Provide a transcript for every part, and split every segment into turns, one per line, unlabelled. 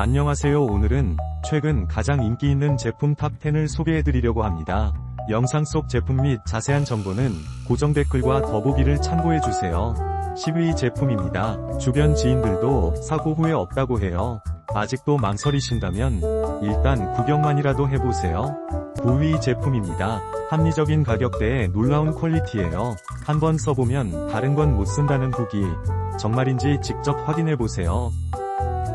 안녕하세요. 오늘은 최근 가장 인기 있는 제품 탑10을 소개해드리려고 합니다. 영상 속 제품 및 자세한 정보는 고정 댓글과 더보기를 참고해주세요. 10위 제품입니다. 주변 지인들도 사고 후에 없다고 해요. 아직도 망설이신다면 일단 구경만이라도 해보세요. 9위 제품입니다. 합리적인 가격대에 놀라운 퀄리티예요. 한번 써보면 다른 건 못 쓴다는 후기. 정말인지 직접 확인해보세요.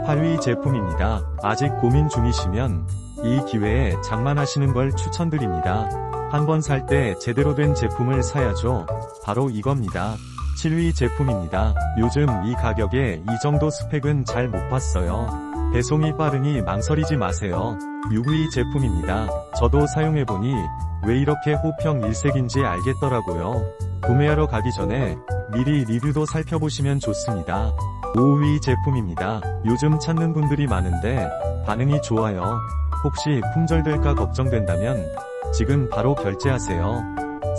8위 제품입니다. 아직 고민 중이시면 이 기회에 장만하시는 걸 추천드립니다. 한 번 살 때 제대로 된 제품을 사야죠. 바로 이겁니다. 7위 제품입니다. 요즘 이 가격에 이 정도 스펙은 잘 못 봤어요. 배송이 빠르니 망설이지 마세요. 6위 제품입니다. 저도 사용해보니 왜 이렇게 호평 일색인지 알겠더라고요. 구매하러 가기 전에 미리 리뷰도 살펴보시면 좋습니다. 5위 제품입니다. 요즘 찾는 분들이 많은데 반응이 좋아요. 혹시 품절될까 걱정된다면 지금 바로 결제하세요.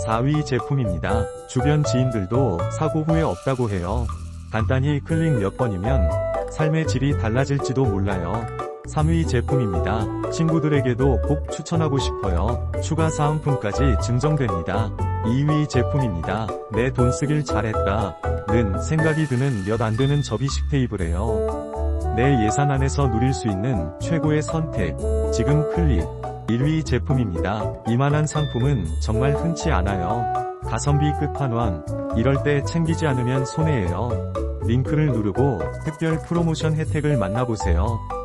4위 제품입니다. 주변 지인들도 사고 후에 없다고 해요. 간단히 클릭 몇 번이면 삶의 질이 달라질지도 몰라요. 3위 제품입니다. 친구들에게도 꼭 추천하고 싶어요. 추가 사은품까지 증정됩니다. 2위 제품입니다. 내 돈 쓰길 잘했다. 는 생각이 드는 몇 안 되는 접이식 테이블이에요. 내 예산 안에서 누릴 수 있는 최고의 선택. 지금 클릭. 1위 제품입니다. 이만한 상품은 정말 흔치 않아요. 가성비 끝판왕. 이럴 때 챙기지 않으면 손해예요. 링크를 누르고 특별 프로모션 혜택을 만나보세요.